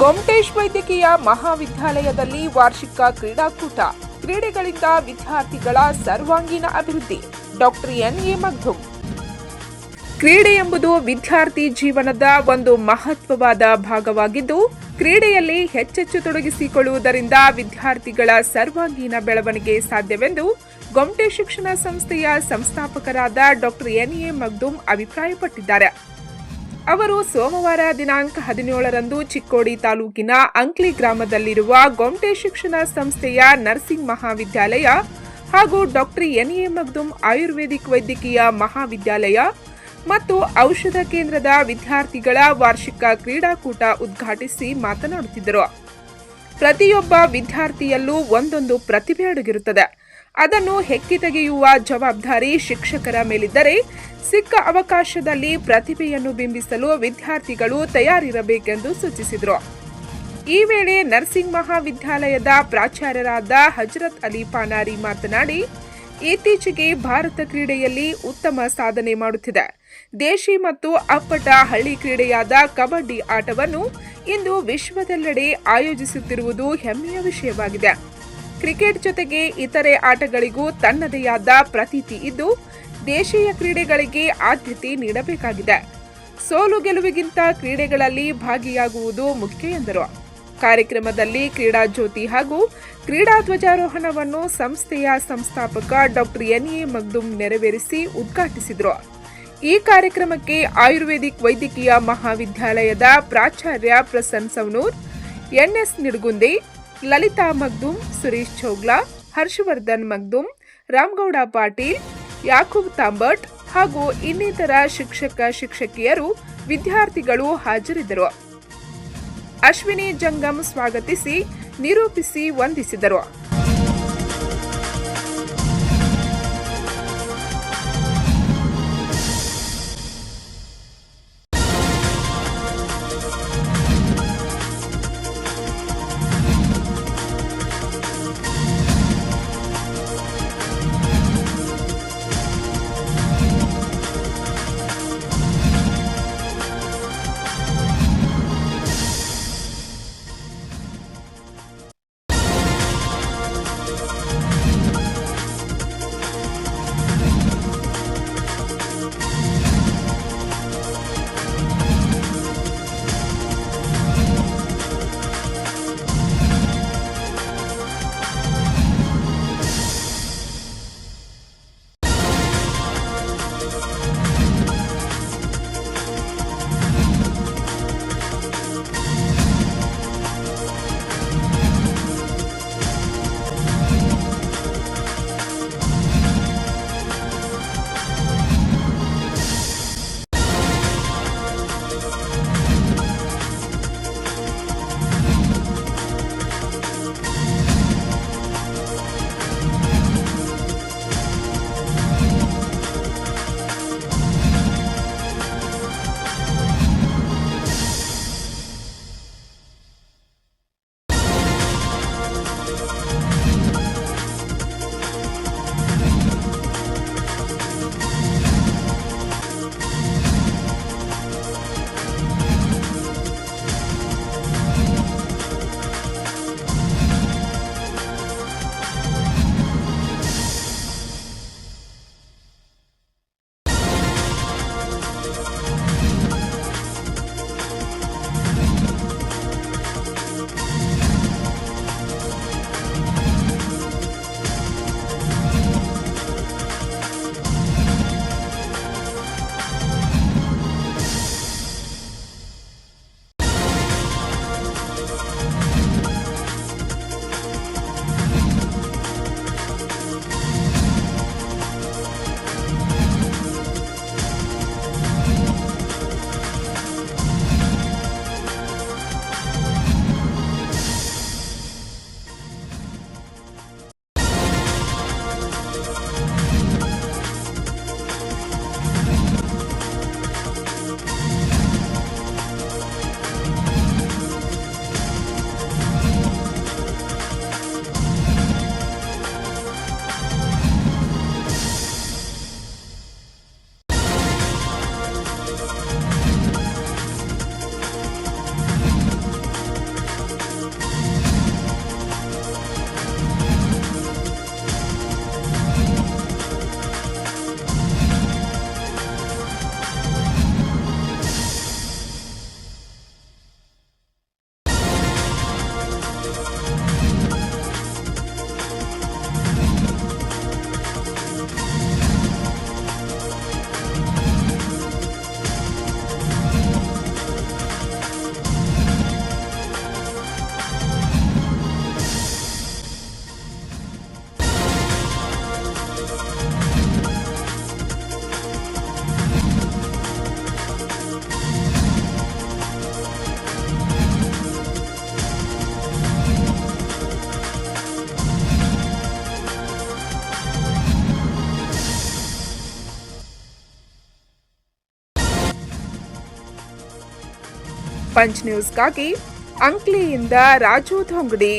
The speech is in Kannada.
ಗೊಮ್ಟೇಶ್ ವೈದ್ಯಕೀಯ ಮಹಾವಿದ್ಯಾಲಯದಲ್ಲಿ ವಾರ್ಷಿಕ ಕ್ರೀಡಾಕೂಟ. ಕ್ರೀಡೆಗಳಿಂದ ವಿದ್ಯಾರ್ಥಿಗಳ ಸರ್ವಾಂಗೀಣ ಅಭಿವೃದ್ಧಿ. ಡಾಕ್ಟರ್ ಎನ್ ಎ ಮಗ್ದುಮ್ ಕ್ರೀಡೆ ಎಂಬುದು ವಿದ್ಯಾರ್ಥಿ ಜೀವನದ ಒಂದು ಮಹತ್ವವಾದ ಭಾಗವಾಗಿದ್ದು, ಕ್ರೀಡೆಯಲ್ಲಿ ಹೆಚ್ಚೆಚ್ಚು ತೊಡಗಿಸಿಕೊಳ್ಳುವುದರಿಂದ ವಿದ್ಯಾರ್ಥಿಗಳ ಸರ್ವಾಂಗೀಣ ಬೆಳವಣಿಗೆ ಸಾಧ್ಯವೆಂದು ಗೊಮಟೆ ಶಿಕ್ಷಣ ಸಂಸ್ಥೆಯ ಸಂಸ್ಥಾಪಕರಾದ ಡಾಕ್ಟರ್ ಎನ್ ಎ ಮಗ್ದುಮ್ ಅಭಿಪ್ರಾಯಪಟ್ಟಿದ್ದಾರೆ. ಅವರು ಸೋಮವಾರ ದಿನಾಂಕ ಹದಿನೇಳರಂದು ಚಿಕ್ಕೋಡಿ ತಾಲೂಕಿನ ಅಂಕ್ಲಿ ಗ್ರಾಮದಲ್ಲಿರುವ ಗೊಂಟೆ ಶಿಕ್ಷಣ ಸಂಸ್ಥೆಯ ನರ್ಸಿಂಗ್ ಮಹಾವಿದ್ಯಾಲಯ ಹಾಗೂ doctor N A Magdum Ayurvedic ವೈದ್ಯಕೀಯ ಮಹಾವಿದ್ಯಾಲಯ ಮತ್ತು ಔಷಧ ಕೇಂದ್ರದ ವಿದ್ಯಾರ್ಥಿಗಳ ವಾರ್ಷಿಕ ಕ್ರೀಡಾಕೂಟ ಉದ್ಘಾಟಿಸಿ ಮಾತನಾಡುತ್ತಿದ್ದರು. ಪ್ರತಿಯೊಬ್ಬ ವಿದ್ಯಾರ್ಥಿಯಲ್ಲೂ ಒಂದೊಂದು ಪ್ರತಿಭೆ ಅಡಗಿರುತ್ತದೆ. ಅದನ್ನು ಹೆಕ್ಕಿ ತೆಗೆಯುವ ಜವಾಬ್ದಾರಿ ಶಿಕ್ಷಕರ ಮೇಲಿದ್ದರೆ ಸಿಕ್ಕ ಅವಕಾಶದಲ್ಲಿ ಪ್ರತಿಭೆಯನ್ನು ಬಿಂಬಿಸಲು ವಿದ್ಯಾರ್ಥಿಗಳು ತಯಾರಿರಬೇಕೆಂದು ಸೂಚಿಸಿದರು. ಈ ವೇಳೆ ನರ್ಸಿಂಗ್ ಮಹಾವಿದ್ಯಾಲಯದ ಪ್ರಾಚಾರ್ಯರಾದ ಹಜರತ್ ಅಲಿ ಪಾನಾರಿ ಮಾತನಾಡಿ, ಇತ್ತೀಚೆಗೆ ಭಾರತ ಕ್ರೀಡೆಯಲ್ಲಿ ಉತ್ತಮ ಸಾಧನೆ ಮಾಡುತ್ತಿದೆ. ದೇಶಿ ಮತ್ತು ಅಪ್ಪಟ ಹಳ್ಳಿ ಕ್ರೀಡೆಯಾದ ಕಬಡ್ಡಿ ಆಟವನ್ನು ಇಂದು ವಿಶ್ವದೆಲ್ಲೆಡೆ ಆಯೋಜಿಸುತ್ತಿರುವುದು ಹೆಮ್ಮೆಯ ವಿಷಯವಾಗಿದೆ. ಕ್ರಿಕೆಟ್ ಜೊತೆಗೆ ಇತರೆ ಆಟಗಳಿಗೂ ತನ್ನದೇ ಆದ ಪ್ರತೀತಿ ಇದ್ದು, ದೇಶೀಯ ಕ್ರೀಡೆಗಳಿಗೆ ಆದ್ಯತೆ ನೀಡಬೇಕಾಗಿದೆ. ಸೋಲು ಗೆಲುವಿಗಿಂತ ಕ್ರೀಡೆಗಳಲ್ಲಿ ಭಾಗಿಯಾಗುವುದು ಮುಖ್ಯ ಎಂದರು. ಕಾರ್ಯಕ್ರಮದಲ್ಲಿ ಕ್ರೀಡಾ ಜ್ಯೋತಿ ಹಾಗೂ ಕ್ರೀಡಾ ಧ್ವಜಾರೋಹಣವನ್ನು ಸಂಸ್ಥೆಯ ಸಂಸ್ಥಾಪಕ ಡಾಕ್ಟರ್ ಎನ್. ಎ. ಮಗ್ದುಮ್ ನೆರವೇರಿಸಿ ಉದ್ಘಾಟಿಸಿದರು. ಈ ಕಾರ್ಯಕ್ರಮಕ್ಕೆ ಆಯುರ್ವೇದಿಕ್ ವೈದ್ಯಕೀಯ ಮಹಾವಿದ್ಯಾಲಯದ ಪ್ರಾಚಾರ್ಯ ಪ್ರಸನ್ ಸವನೂರ್ ಎನ್ಎಸ್ ನಿಡಗುಂದೆ ಲಲಿತಾ ಮಗ್ದುಮ್ ಸುರೇಶ್ ಚೌಗ್ಲಾ, ಹರ್ಷವರ್ಧನ್ ಮಗ್ದುಮ್ ರಾಮಗೌಡ ಪಾಟೀಲ್, ಯಾಕೂಬ್ ತಾಂಬಟ್ ಹಾಗೂ ಇನ್ನಿತರ ಶಿಕ್ಷಕ, ಶಿಕ್ಷಕಿಯರು, ವಿದ್ಯಾರ್ಥಿಗಳು ಹಾಜರಿದ್ದರು. ಅಶ್ವಿನಿ ಜಂಗಮ್ ಸ್ವಾಗತಿಸಿ, ನಿರೂಪಿಸಿ, ವಂದಿಸಿದರು. ಪಂಚ್ ನ್ಯೂಸ್ಗಾಗಿ ಅಂಕ್ಲಿಯಿಂದ ರಾಜು ಧೊಂಗಡಿ.